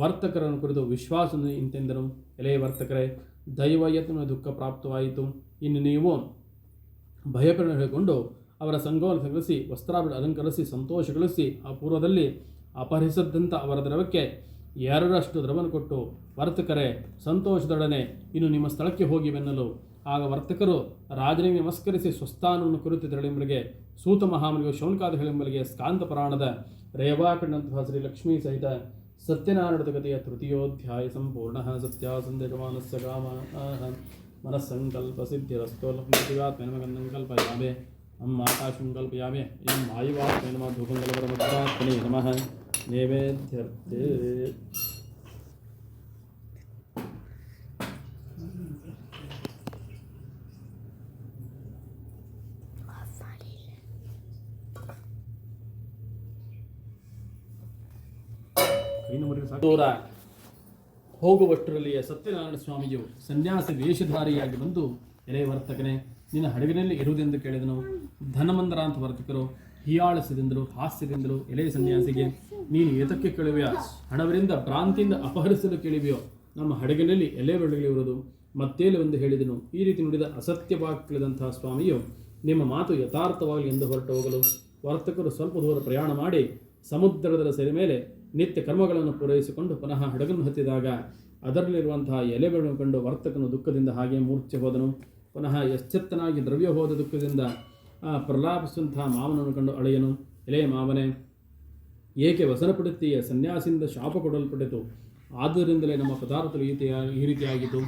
ವರ್ತಕರನ್ನು ಕುರಿತು ವಿಶ್ವಾಸವನ್ನು ಇಂತೆಂದನು, ಎಲೆ ವರ್ತಕರೇ ದೈವಯತ್ನ ದುಃಖ ಪ್ರಾಪ್ತವಾಯಿತು. ಇನ್ನು ನೀವು ಭಯಪಡ ಹೇಳಿಕೊಂಡು ಅವರ ಸಂಘವನ್ನು ಸಂಗ್ರಹಿಸಿ ವಸ್ತ್ರಾಭಿಡ ಅಲಂಕರಿಸಿ ಸಂತೋಷಗೊಳಿಸಿ ಆ ಪೂರ್ವದಲ್ಲಿ ಅಪಹರಿಸದಂಥ ಅವರ ದ್ರವಕ್ಕೆ ಎರಡರಷ್ಟು ದ್ರವವನ್ನು ಕೊಟ್ಟು, ವರ್ತಕರೇ, ಸಂತೋಷದೊಡನೆ ಇನ್ನು ನಿಮ್ಮ ಸ್ಥಳಕ್ಕೆ ಹೋಗಿವೆನ್ನಲು ಆಗ ವರ್ತಕರು ರಾಜನಿಗೆ ನಮಸ್ಕರಿಸಿ ಸ್ವಸ್ಥಾನವನ್ನು ಕುರಿತು ತೆರಳಿಂಬರಿಗೆ ಸೂತ ಮಹಾಮನಿಗೆ ಶೌನಕಾದ ಹೇಳಿಂಬಲಿಗೆ ಸ್ಕಾಂತ ಪುರಾಣದ ರೇವಾಕಂಡಂತಹ ಶ್ರೀ ಲಕ್ಷ್ಮೀ ಸಹಿತ ಸತ್ಯನಾರಾಯಣದ ಕಥೆಯ ತೃತೀಯೋಧ್ಯಾಯ ಸಂಪೂರ್ಣ ಸತ್ಯ ಸಂದೇಶಮಾನಸ್ಯ ಕಾಮ ಮನಸ್ಸಂಕಲ್ಪ ಸಿದ್ಧಿರಸ್ತೋಲಂಕಲ್ಪಯಾಮೆ ಕಲ್ಪಯಾಮೆ ಅಮ್ಮ ಆಕಾಶಂ ಕಲ್ಪಯಾಮೆ ಎಂ ವಾಯುವಾತ್ಮೆ ನಮಃ ಧೂಪಂಗಲವರಮುದ್ರಾತ್ಮನೇ ನಮಃ ನೈವೇದ್ಯರ್ಥೆ ದೂರ ಹೋಗುವಷ್ಟರಲ್ಲಿಯೇ ಸತ್ಯನಾರಾಯಣ ಸ್ವಾಮಿಯು ಸನ್ಯಾಸಿ ವೇಷಧಾರಿಯಾಗಿ ಬಂದು ಎಲೆ ವರ್ತಕನೇ, ನಿನ್ನ ಹಡಗಿನಲ್ಲಿ ಇರುವುದೆಂದು ಕೇಳಿದನು. ಧನಮಂದರ ಅಂತ ವರ್ತಕರು ಹೀಯಾಳಿಸದಿಂದಲೂ ಹಾಸ್ಯದಿಂದಲೂ ಎಲೆ ಸನ್ಯಾಸಿಗೆ, ನೀನು ಏತಕ್ಕೆ ಕೇಳುವೆಯ? ಹಣವರಿಂದ ಭ್ರಾಂತಿಯಿಂದ ಅಪಹರಿಸಲು ಕೇಳಿವೆಯೋ? ನಮ್ಮ ಹಡಗಿನಲ್ಲಿ ಎಲೆ ಬೆಳಗಿರುವುದು ಮತ್ತೇಲೆ ಎಂದು ಹೇಳಿದನು, ಈ ರೀತಿ ನುಡಿದ ಅಸತ್ಯವಾಗಿ ಸ್ವಾಮಿಯು ನಿಮ್ಮ ಮಾತು ಯಥಾರ್ಥವಾಗಲಿ ಎಂದು ಹೊರಟು ಹೋಗಲು. ವರ್ತಕರು ಸ್ವಲ್ಪ ದೂರ ಪ್ರಯಾಣ ಮಾಡಿ ಸಮುದ್ರದ ಸೆರೆ ಮೇಲೆ ನಿತ್ಯ ಕರ್ಮಗಳನ್ನು ಪೂರೈಸಿಕೊಂಡು ಪುನಃ ಹಡಗನ್ನು ಹತ್ತಿದಾಗ ಅದರಲ್ಲಿರುವಂತಹ ಎಲೆಗಳನ್ನು ಕಂಡು ವರ್ತಕನು ದುಃಖದಿಂದ ಹಾಗೆ ಮೂರ್ಛೆ ಹೋದನು. ಪುನಃ ಎಚ್ಚೆತ್ತನಾಗಿ ದ್ರವ್ಯ ಹೋದ ದುಃಖದಿಂದ ಪ್ರಲಾಪಿಸುವಂತಹ ಮಾವನನ್ನು ಕಂಡು ಅಳೆಯನು. ಎಲೆ ಮಾವನೇ, ಏಕೆ ವಸನಪಡುತ್ತೀಯ ಸನ್ಯಾಸಿಯಿಂದ ಶಾಪ ಕೊಡಲ್ಪಟ್ಟಿತು ಆದ್ದರಿಂದಲೇ ನಮ್ಮ ಪದಾರ್ಥಗಳು ಈ ಈ ರೀತಿಯಾಗಿತ್ತು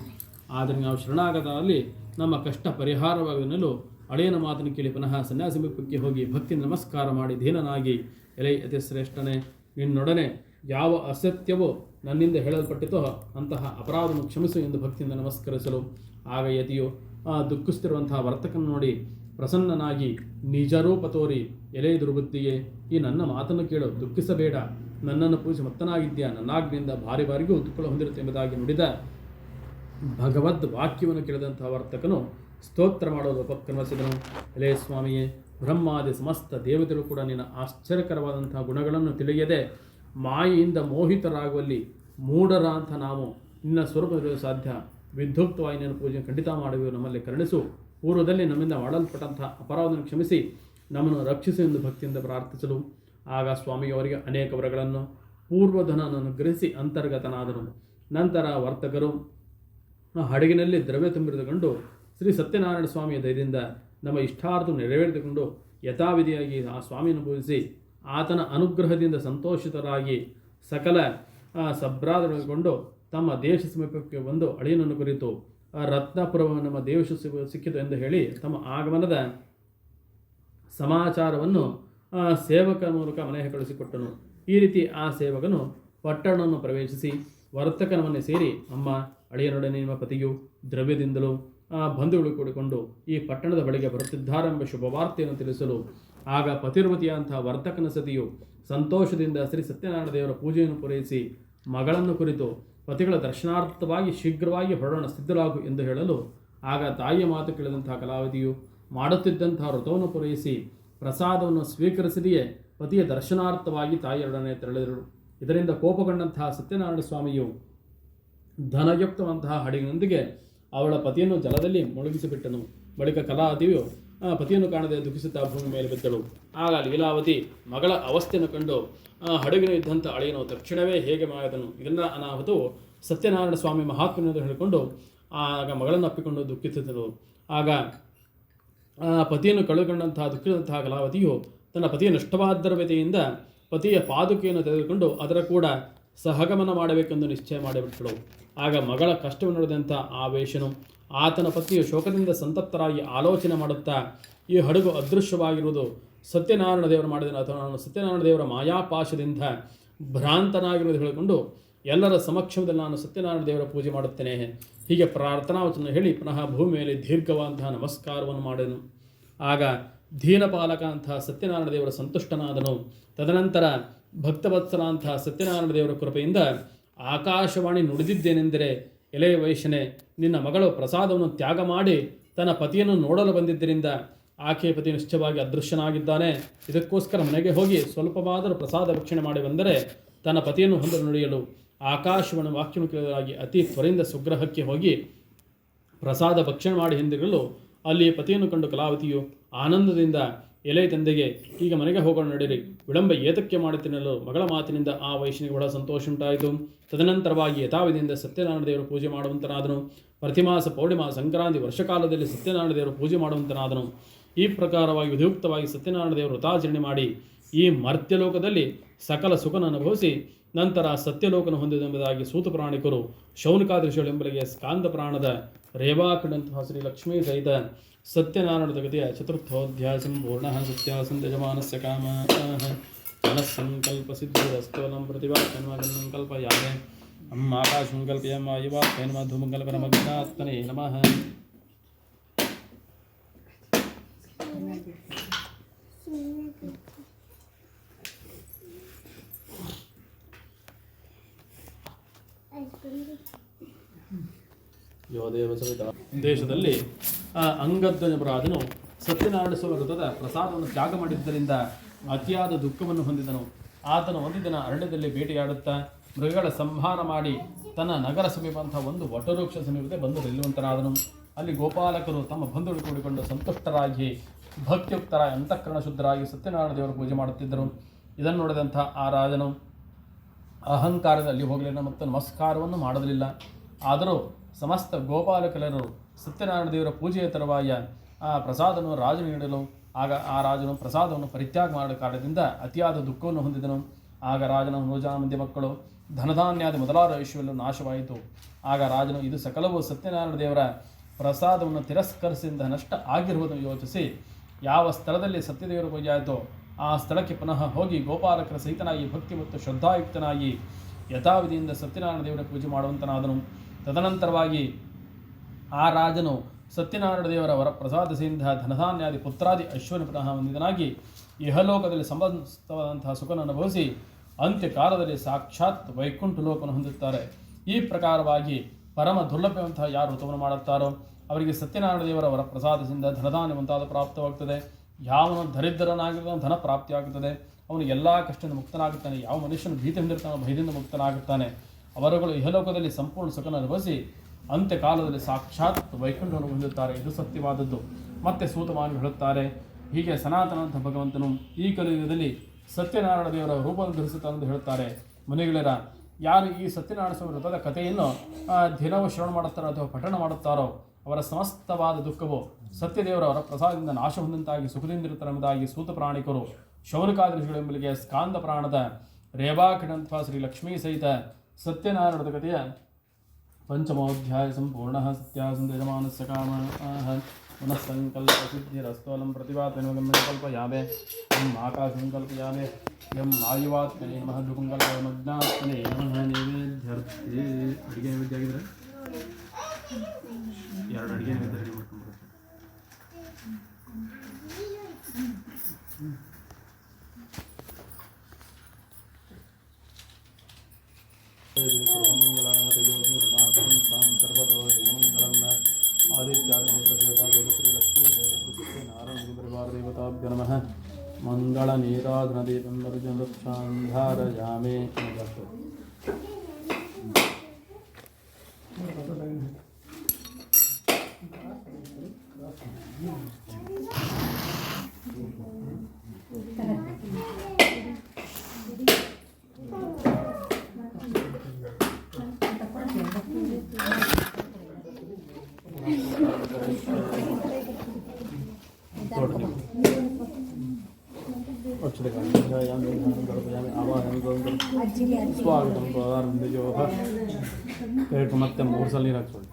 ಆದರೆ ನಾವು ಶರಣಾಗತರಲ್ಲಿ ನಮ್ಮ ಕಷ್ಟ ಪರಿಹಾರವಾಗಲು ಅಳೆಯನ ಮಾತನ್ನು ಕೇಳಿ ಪುನಃ ಸನ್ಯಾಸಿ ಮುಖಕ್ಕೆ ಹೋಗಿ ಭಕ್ತಿ ನಮಸ್ಕಾರ ಮಾಡಿ ಧೀನನಾಗಿ ಎಲೆ ಅತಿ ಶ್ರೇಷ್ಠನೇ ನಿನ್ನೊಡನೆ ಯಾವ ಅಸತ್ಯವೋ ನನ್ನಿಂದ ಹೇಳಲ್ಪಟ್ಟಿತೋ ಅಂತಹ ಅಪರಾಧವನ್ನು ಕ್ಷಮಿಸು ಎಂದು ಭಕ್ತಿಯಿಂದ ನಮಸ್ಕರಿಸಲು ಆಗ ಯತಿಯು ಆ ದುಃಖಿಸ್ತಿರುವಂತಹ ವರ್ತಕನ್ನು ನೋಡಿ ಪ್ರಸನ್ನನಾಗಿ ನಿಜರೂಪ ತೋರಿ ಎಲೆ ದುರ್ಬುದ್ಧಿಗೆ ಈ ನನ್ನ ಮಾತನ್ನು ಕೇಳು, ದುಃಖಿಸಬೇಡ. ನನ್ನನ್ನು ಪೂಜೆ ಮತ್ತನಾಗಿದ್ದೀಯಾ? ನನ್ನಾಜ್ಞೆಯಿಂದ ಭಾರಿ ಬಾರಿಗೂ ದುಃಖಗಳು ಹೊಂದಿರುತ್ತೆ ಎಂಬುದಾಗಿ ನುಡಿದ ಭಗವದ್ ವಾಕ್ಯವನ್ನು ಕೇಳಿದಂತಹ ವರ್ತಕನು ಸ್ತೋತ್ರ ಮಾಡೋದು ಉಪಕ್ರಮಿಸಿದನು ಎಲೆ ಸ್ವಾಮಿಯೇ ಬ್ರಹ್ಮಾದಿ ಸಮಸ್ತ ದೇವತೆಗಳು ಕೂಡ ನಿನ್ನ ಆಶ್ಚರ್ಯಕರವಾದಂತಹ ಗುಣಗಳನ್ನು ತಿಳಿಯದೆ ಮಾಯೆಯಿಂದ ಮೋಹಿತರಾಗುವಲ್ಲಿ ಮೂಢರ ಅಂತ ನಾವು ನಿನ್ನ ಸ್ವರೂಪ ಸಾಧ್ಯ. ವಿದ್ಯುಕ್ತವಾಗಿ ನಿನ್ನ ಪೂಜೆ ಖಂಡಿತ ಮಾಡುವೆ ನಮ್ಮಲ್ಲಿ ಕರುಣಿಸು. ಪೂರ್ವದಲ್ಲಿ ನಮ್ಮಿಂದ ಮಾಡಲ್ಪಟ್ಟಂತಹ ಅಪರಾಧವನ್ನು ಕ್ಷಮಿಸಿ. ನಮ್ಮನ್ನು ರಕ್ಷಿಸು ಎಂದು ಭಕ್ತಿಯಿಂದ ಪ್ರಾರ್ಥಿಸಲು. ಆಗ ಸ್ವಾಮಿಯವರಿಗೆ ಅನೇಕ ವರಗಳನ್ನು ಪೂರ್ವಧನವನ್ನು ಅನುಗ್ರಹಿಸಿ ಅಂತರ್ಗತನಾದರು. ನಂತರ ವರ್ತಕರು ಹಡಗಿನಲ್ಲಿ ದ್ರವ್ಯ ತುಂಬಿರಿದುಕೊಂಡು ಶ್ರೀ ಸತ್ಯನಾರಾಯಣ ಸ್ವಾಮಿಯ ದಯದಿಂದ ನಮ್ಮ ಇಷ್ಟಾರ್ಥ ನೆರವೇರಿಸಿಕೊಂಡು ಯಥಾವಿಧಿಯಾಗಿ ಆ ಸ್ವಾಮಿಯನ್ನು ಪೂಜಿಸಿ ಆತನ ಅನುಗ್ರಹದಿಂದ ಸಂತೋಷಿತರಾಗಿ ಸಕಲ ಸಭ್ರಾದಗೊಂಡು ತಮ್ಮ ದೇಶ ಸಮೀಪಕ್ಕೆ ಬಂದು ಅಳಿಯನನ್ನು ಕುರಿತು ರತ್ನಪುರವನ್ನು ನಮ್ಮ ದೇಶ ಸಿಕ್ಕಿತು ಎಂದು ಹೇಳಿ ತಮ್ಮ ಆಗಮನದ ಸಮಾಚಾರವನ್ನು ಸೇವಕ ಮೂಲಕ ಮನೆಗೆ ಕಳಿಸಿಕೊಟ್ಟನು ಈ ರೀತಿ ಆ ಸೇವಕನು ಪಟ್ಟಣವನ್ನು ಪ್ರವೇಶಿಸಿ ವರ್ತಕನವನ್ನೇ ಸೇರಿ ಅಮ್ಮ, ಅಳಿಯನೊಡನೆ ನಿಮ್ಮ ಪತಿಯು ದ್ರವ್ಯದಿಂದಲೂ ಬಂಧುಗಳು ಕೂಡಿಕೊಂಡು ಈ ಪಟ್ಟಣದ ಬಳಿಗೆ ಬರುತ್ತಿದ್ದಾರೆಂಬ ಶುಭವಾರ್ತೆಯನ್ನು ತಿಳಿಸಲು ಆಗ ಪತಿರ್ವತಿಯಂತಹ ವರ್ತಕನ ಸತಿಯು ಸಂತೋಷದಿಂದ ಶ್ರೀ ಸತ್ಯನಾರಾಯಣ ದೇವರ ಪೂಜೆಯನ್ನು ಪೂರೈಸಿ ಮಗಳನ್ನು ಕುರಿತು ಪತಿಗಳ ದರ್ಶನಾರ್ಥವಾಗಿ ಶೀಘ್ರವಾಗಿ ಹೊರಡೋಣ ಸಿದ್ಧರಾಗು ಎಂದು ಹೇಳಲು ಆಗ ತಾಯಿಯ ಮಾತು ಕೇಳಿದಂತಹ ಕಲಾವತಿಯು ಮಾಡುತ್ತಿದ್ದಂತಹ ವ್ರತವನ್ನು ಪೂರೈಸಿ ಪ್ರಸಾದವನ್ನು ಸ್ವೀಕರಿಸದೆಯೇ ಪತಿಯ ದರ್ಶನಾರ್ಥವಾಗಿ ತಾಯಿಯೊಡನೆ ತೆರಳಿದರು. ಇದರಿಂದ ಕೋಪಗೊಂಡಂತಹ ಸತ್ಯನಾರಾಯಣ ಸ್ವಾಮಿಯು ಧನಯುಕ್ತವಂತಹ ಹಡಗಿನೊಂದಿಗೆ ಅವಳ ಪತಿಯನ್ನು ಜಲದಲ್ಲಿ ಮುಳುಗಿಸಿಬಿಟ್ಟನು. ಬಳಿಕ ಆ, ಪತಿಯನ್ನು ಕಾಣದೆ ದುಃಖಿಸುತ್ತಾ ಭೂಮಿ ಮೇಲೆ ಬಿದ್ದಳು. ಆಗ ಲೀಲಾವತಿ ಮಗಳ ಅವಸ್ಥೆಯನ್ನು ಕಂಡು ಹಡಗಿನ ಇದ್ದಂಥ ಅಳಿಯನು. ತಕ್ಷಣವೇ ಹೇಗೆ ಮಾಡಿದನು ಇದನ್ನು ಅನಾಹುತು ಸತ್ಯನಾರಾಯಣ ಸ್ವಾಮಿ ಮಹಾತ್ಮನೆಂದು ಹೇಳಿಕೊಂಡು, ಆಗ ಮಗಳನ್ನು ಅಪ್ಪಿಕೊಂಡು ದುಃಖಿಸಿದಳು ಆಗ ಪತಿಯನ್ನು ಕಳೆದುಕೊಂಡಂತಹ ದುಃಖಿಸಿದಂತಹ ಕಲಾವತಿಯು ತನ್ನ ಪತಿಯ ನಷ್ಟವಾದ್ರವ್ಯತೆಯಿಂದ ಪತಿಯ ಪಾದುಕೆಯನ್ನು ತೆಗೆದುಕೊಂಡು ಅದರ ಕೂಡ ಸಹಗಮನ ಮಾಡಬೇಕೆಂದು ನಿಶ್ಚಯ ಮಾಡಿಬಿಟ್ಟಳು ಆಗ ಮಗಳ ಕಷ್ಟವನ್ನು ನಡೆದಂಥ ಆವೇಶನು ಆತನ ಪತ್ನಿಯು ಶೋಕದಿಂದ ಸಂತಪ್ತರಾಗಿ ಆಲೋಚನೆ ಮಾಡುತ್ತಾ, ಈ ಹಡಗು ಅದೃಶ್ಯವಾಗಿರುವುದು ಸತ್ಯನಾರಾಯಣ ದೇವರು ಮಾಡಿದ ಅಥವಾ ನಾನು ಸತ್ಯನಾರಾಯಣ ದೇವರ ಮಾಯಾಪಾಶದಿಂದ ಭ್ರಾಂತನಾಗಿರುವುದು ಹೇಳಿಕೊಂಡು ಎಲ್ಲರ ಸಮಕ್ಷಮದಲ್ಲಿ ನಾನು ಸತ್ಯನಾರಾಯಣ ದೇವರ ಪೂಜೆ ಮಾಡುತ್ತೇನೆ. ಹೀಗೆ ಪ್ರಾರ್ಥನಾವಚನ ಹೇಳಿ ಪುನಃ ಭೂಮಿಯಲ್ಲಿ ದೀರ್ಘವಾದಂತಹ ನಮಸ್ಕಾರವನ್ನು ಮಾಡಿದನು. ಆಗ ದೀನಪಾಲಕ ಅಂತಹ ಸತ್ಯನಾರಾಯಣ ದೇವರ ಸಂತುಷ್ಟನಾದನು. ತದನಂತರ ಭಕ್ತವತ್ಸಲ ಅಂತಹ ಸತ್ಯನಾರಾಯಣ ದೇವರ ಕೃಪೆಯಿಂದ ಆಕಾಶವಾಣಿ ನುಡಿದಿದ್ದೇನೆಂದರೆ, ಎಲೆ ವೈಶ್ಯನೆ ನಿನ್ನ ಮಗಳು ಪ್ರಸಾದವನ್ನು ತ್ಯಾಗ ಮಾಡಿ ತನ್ನ ಪತಿಯನ್ನು ನೋಡಲು ಬಂದಿದ್ದರಿಂದ ಆಕೆಯ ಪತಿ ನಿಶ್ಚಯವಾಗಿ ಅದೃಶ್ಯನಾಗಿದ್ದಾನೆ. ಇದಕ್ಕೋಸ್ಕರ ಮನೆಗೆ ಹೋಗಿ ಸ್ವಲ್ಪವಾದರೂ ಪ್ರಸಾದ ಭಕ್ಷಣೆ ಮಾಡಿ ಬಂದರೆ ತನ್ನ ಪತಿಯನ್ನು ಹೊಂದಲು ನುಡಿಯಲು ಆಕಾಶವನ್ನು ವಾಕ್ಯವನ್ನು ಅತಿ ತ್ವರೆಯಿಂದ ಸುಗ್ರಹಕ್ಕೆ ಹೋಗಿ ಪ್ರಸಾದ ಭಕ್ಷಣೆ ಮಾಡಿ ಹಿಂದಿರಲು ಅಲ್ಲಿ ಪತಿಯನ್ನು ಕಂಡು ಕಲಾವತಿಯು ಆನಂದದಿಂದ ಎಲೆ ತಂದೆಗೆ, ಈಗ ಮನೆಗೆ ಹೋಗೋಣ ನಡೀರಿ. ವಿಳಂಬ ಏತಕ್ಕೆ ಮಾಡುತ್ತಿನಲು ಮಗಳ ಮಾತಿನಿಂದ ಆ ವೈಶ್ಯನಿಗೆ ಬಹಳ ಸಂತೋಷ ಉಂಟಾಯಿತು. ತದನಂತರವಾಗಿ ಯಥಾವಿಧಿಯಿಂದ ಸತ್ಯನಾರಾಯಣ ದೇವರು ಪೂಜೆ ಮಾಡುವಂತನಾದನು. ಪ್ರತಿಮಾಸ ಪೌರ್ಣಿಮಾ, ಸಂಕ್ರಾಂತಿ ವರ್ಷಕಾಲದಲ್ಲಿ ಸತ್ಯನಾರಾಯಣ ದೇವರು ಪೂಜೆ ಮಾಡುವಂತನಾದನು. ಈ ಪ್ರಕಾರವಾಗಿ ವಿಧಿಯುಕ್ತವಾಗಿ ಸತ್ಯನಾರಾಯಣ ದೇವರು ವ್ರತಾಚರಣೆ ಮಾಡಿ ಈ ಮರ್ತ್ಯಲೋಕದಲ್ಲಿ ಸಕಲ ಸುಖನ ಅನುಭವಿಸಿ, ನಂತರ ಸತ್ಯಲೋಕನ ಹೊಂದಿದೆಂಬುದಾಗಿ ಸೂತ ಪ್ರಾಣಿಕರು ಶೌನಕಾದೃಶಿಗಳು ಎಂಬಲಿಗೆ ಸ್ಕಾಂದ ಪ್ರಾಣದ ರೇವಾಕಡಂತಹ ಶ್ರೀ ಲಕ್ಷ್ಮೀ ಸಹಿತ ಸತ್ಯನಾರಾಯಣ ಜಗತಿಯ ಚತುರ್ಥೋಧ್ಯಾಯ ಸಂಪೂರ್ಣ ಸತ್ಯಾಸನ್ ಯಜಮಾನಸ್ಯ ಕಾಮ ಮನಸ್ಸಂಕಲ್ಪ ಸಿದ್ಧಿರಸ್ತೋಲಂ ಪ್ರತಿಭಾನ್ಮಗನ್ನಂ ಕಲ್ಪಯಾಮೆ ಅಮ್ಮ ಆಕಾಶಂ ಕಲ್ಪಯಮ್ಮ ಯುವಾತ್ಮ ಧೂಮಕಲ್ಪನಮಗ್ನಾತ್ಮನೇ ನಮಃ ಯೋದೇವ ಸವಿತ। ದೇಶದಲ್ಲಿ ರಾಜನು ಸತ್ಯನಾರಾಯಣ ಸ್ವಾಮಿ ವ್ರತದ ಪ್ರಸಾದವನ್ನು ತ್ಯಾಗ ಮಾಡಿದ್ದರಿಂದ ಅತಿಯಾದ ದುಃಖವನ್ನು ಹೊಂದಿದನು. ಆತನು ಒಂದು ದಿನ ಅರಣ್ಯದಲ್ಲಿ ಬೇಟೆಯಾಡುತ್ತಾ ಮೃಗಗಳ ಸಂಹಾರ ಮಾಡಿ ತನ್ನ ನಗರ ಸಮೀಪಂತಹ ಒಂದು ವಟವೃಕ್ಷ ಸಮೀಪದ ಬಂದು ನಿಲ್ಲುವಂತನಾದನು. ಅಲ್ಲಿ ಗೋಪಾಲಕರು ತಮ್ಮ ಬಂಧುಗಳು ಕೂಡಿಕೊಂಡು ಸಂತುಷ್ಟರಾಗಿ ಭಕ್ತಿಯುಕ್ತರ ಅಂತಃಕರಣ ಶುದ್ಧರಾಗಿ ಸತ್ಯನಾರಾಯಣ ದೇವರು ಪೂಜೆ ಮಾಡುತ್ತಿದ್ದರು. ಇದನ್ನು ನೋಡಿದಂಥ ಆ ರಾಜನು ಅಹಂಕಾರದಲ್ಲಿ ಹೋಗಲಿಲ್ಲ ಮತ್ತು ನಮಸ್ಕಾರವನ್ನು ಮಾಡಲಿಲ್ಲ. ಆದರೂ ಸಮಸ್ತ ಗೋಪಾಲಕಲರು ಸತ್ಯನಾರಾಯಣ ದೇವರ ಪೂಜೆಯ ತರುವಾಯ ಆ ಪ್ರಸಾದವನ್ನು ರಾಜನು ನೀಡಲು, ಆಗ ಆ ರಾಜನು ಪ್ರಸಾದವನ್ನು ಪರಿತ್ಯಾಗ ಮಾಡಿದ ಕಾರಣದಿಂದ ಅತಿಯಾದ ದುಃಖವನ್ನು ಹೊಂದಿದನು. ಆಗ ರಾಜನ ನೂಜನ ಮಂದಿ ಮಕ್ಕಳು ಧನಧಾನ್ಯಾದಿ ಮೊದಲಾದ ವಿಷಯವನ್ನು ನಾಶವಾಯಿತು. ಆಗ ರಾಜನು, ಇದು ಸಕಲವು ಸತ್ಯನಾರಾಯಣ ದೇವರ ಪ್ರಸಾದವನ್ನು ತಿರಸ್ಕರಿಸಿದ ನಷ್ಟ ಆಗಿರುವುದನ್ನು ಯೋಚಿಸಿ, ಯಾವ ಸ್ಥಳದಲ್ಲಿ ಸತ್ಯದೇವರ ಪೂಜೆ ಆಯಿತೋ ಆ ಸ್ಥಳಕ್ಕೆ ಪುನಃ ಹೋಗಿ ಗೋಪಾಲಕರ ಸಹಿತನಾಗಿ ಭಕ್ತಿ ಮತ್ತು ಶ್ರದ್ಧಾಯುಕ್ತನಾಗಿ ಯಥಾವಿಧಿಯಿಂದ ಸತ್ಯನಾರಾಯಣ ದೇವರ ಪೂಜೆ ಮಾಡುವಂತನಾದನು. ತದನಂತರವಾಗಿ ಆ ರಾಜನು ಸತ್ಯನಾರಾಯಣ ದೇವರ ವರ ಪ್ರಸಾದದಿಂದ ಧನಧಾನ್ಯಾದಿ ಪುತ್ರಾದಿ ಅಶ್ವನಿ ಪುನಃ ಹೊಂದಿದನಾಗಿ ಇಹಲೋಕದಲ್ಲಿ ಸಂಬಂಧವಾದಂತಹ ಸುಖನ ಅನುಭವಿಸಿ ಅಂತ್ಯಕಾಲದಲ್ಲಿ ಸಾಕ್ಷಾತ್ ವೈಕುಂಠ ಲೋಕವನ್ನು ಹೊಂದುತ್ತಾರೆ ಈ ಪ್ರಕಾರವಾಗಿ ಪರಮ ದುರ್ಲಭವಂತಹ ಯಾರು ಋತುವನ್ನು ಮಾಡುತ್ತಾರೋ ಅವರಿಗೆ ಸತ್ಯನಾರಾಯಣ ದೇವರ ವರ ಪ್ರಸಾದದಿಂದ ಧನಧಾನ್ಯ ಮುಂತಾದ ಪ್ರಾಪ್ತವಾಗ್ತದೆ. ಯಾವನು ದರಿದ್ರನಾಗಿರೋ ಧನ ಪ್ರಾಪ್ತಿಯಾಗುತ್ತದೆ. ಅವನು ಎಲ್ಲ ಕಷ್ಟದಿಂದ ಮುಕ್ತನಾಗುತ್ತಾನೆ. ಯಾವ ಮನುಷ್ಯನು ಭೀತಿ ಹೊಂದಿರ್ತಾನೋ ಭಯದಿಂದ ಮುಕ್ತನಾಗುತ್ತಾನೆ. ಅವರುಗಳು ಇಹಲೋಕದಲ್ಲಿ ಸಂಪೂರ್ಣ ಸುಖನ ಅನುಭವಿಸಿ ಅಂತ್ಯಕಾಲದಲ್ಲಿ ಸಾಕ್ಷಾತ್ ವೈಕುಂಠವನ್ನು ಹೊಂದುತ್ತಾರೆ ಇದು ಸತ್ಯವಾದದ್ದು. ಮತ್ತೆ ಸೂತಮಾನ ಹೇಳುತ್ತಾರೆ, ಹೀಗೆ ಸನಾತನಂತ ಭಗವಂತನು ಈ ಕಲಿಯುಗದಲ್ಲಿ ಸತ್ಯನಾರಾಯಣ ದೇವರ ರೂಪವನ್ನು ಧರಿಸುತ್ತಾನೆಂದು ಹೇಳುತ್ತಾರೆ. ಮನೆಗಳರ, ಯಾರು ಈ ಸತ್ಯನಾರಾಯಣ ಸ್ವಾಮಿ ವ್ರತದ ಕಥೆಯನ್ನು ದಿನವೂ ಶ್ರವಣ ಮಾಡುತ್ತಾರೋ ಅಥವಾ ಪಠಣ ಮಾಡುತ್ತಾರೋ, ಅವರ ಸಮಸ್ತವಾದ ದುಃಖವು ಸತ್ಯದೇವರ ಅವರ ಪ್ರಸಾದದಿಂದ ನಾಶ ಹೊಂದಂತಾಗಿ ಸುಖದಿಂದಿರುತ್ತಾರೆಂಬುದಾಗಿ ಸೂತ ಪ್ರಾಣಿಕರು ಶೌನಕಾದೃಶಗಳೆಂಬಲಿಗೆ ಸ್ಕಾಂದ ಪ್ರಾಣದ ರೇವಾಕಿಣಂಥ ಶ್ರೀ ಲಕ್ಷ್ಮೀ ಸಹಿತ ಸತ್ಯನಾರಾಯಣದ ಕಥೆಯ ಪಂಚಮೋಧ್ಯಾಯ ಸಂಪೂರ್ಣ ಸತ್ಯಾಸಂದ ಯಜಮಾನಸ್ಯ ಕಾಮ ಪುನಃ ಸಂಕಲ್ಪ ಸಿದ್ಧಿರಸ್ತೋಲಂ ಪ್ರತಿಭಾತ್ಮಗಮ್ಯ ಕಲ್ಪಯಾಮೆ ಎಂ ಆಕಾಶಂ ಕಲ್ಪಯಾಮೆ ಎಂ ವಾಯುವಾತ್ಮನೆ ನಮಃ ದುಕುಂಕಲ್ಪಮಜ್ಞಾತ್ಮನೆ ನಮಃ ನೈವೇದ್ಯರ್ಥಿ ಅಡುಗೆ ನೈವೇದ್ಯ ಆಗಿದ್ರೆ ಎರಡು ಅಡುಗೆ ನೈವೇದ್ಯ नीराघ्नदीपं वर्जं वृक्षान्धारयामि ಮತ್ತೆ ಮೂರು ಸಲ ನೀರು ಹಾಕ್ಸೋಳಿ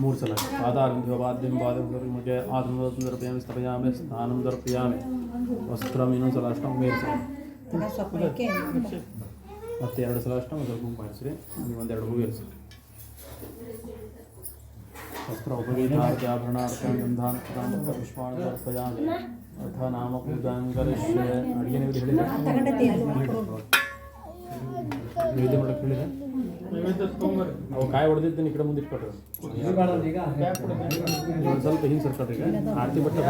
ಮೂರು ಸಲ ಪಾದಾರಂಭ ವಾದ್ಯಂ ಪಾದಂ ಮುಖೆ ಆದಂ ದರ್ಪಯಾಮಿ ಸ್ಥಪಯಾಮಿ ಸ್ನಾನಂ ದರ್ಪಯಾಮಿ ವಸ್ತ್ರಂ ಇನ್ನೊಂದು ಸಲ ಅಷ್ಟಂ ಮೇಲ್ ಸಲ ಮತ್ತೆ ಎರಡು ಸಲ ಅಷ್ಟಂ ಒಂದು ಸ್ವಲ್ಪ ಮಾಡಿಸ್ರಿ ನೀವು ಒಂದೆರಡು ಹೂವು ಇರಿಸಿ ವಸ್ತ್ರ ಉಪವೀತಾರ್ಥ ಗಂಧಾನ್ ಪುಷ್ಪಾಣಿ ಸಮರ್ಪಯಾಮಿ ಅಥ ನಾಮ ಪೂಜಾಂ ಕರಿಷ್ಯೆ ಅಡುಗೆ ನೀವು ಹೇಳಿದ್ರೆ ನೈವೇದ್ಯ ಮಾಡಕ್ಕೆ ಹೇಳಿದೆ ಅವು ಕಾಯಿ ಹೊಡೆದಿದ್ದೇನೆ ಈ ಕಡೆ ಮುಂದೆ ಇಟ್ಕೊಟ್ರು. ಒಂದು ಸ್ವಲ್ಪ ಹಿಂಗೆ ಸರ್ಕೊಟ್ರಿ ಈಗ. ಆರತಿ ಬಟ್ಟೆ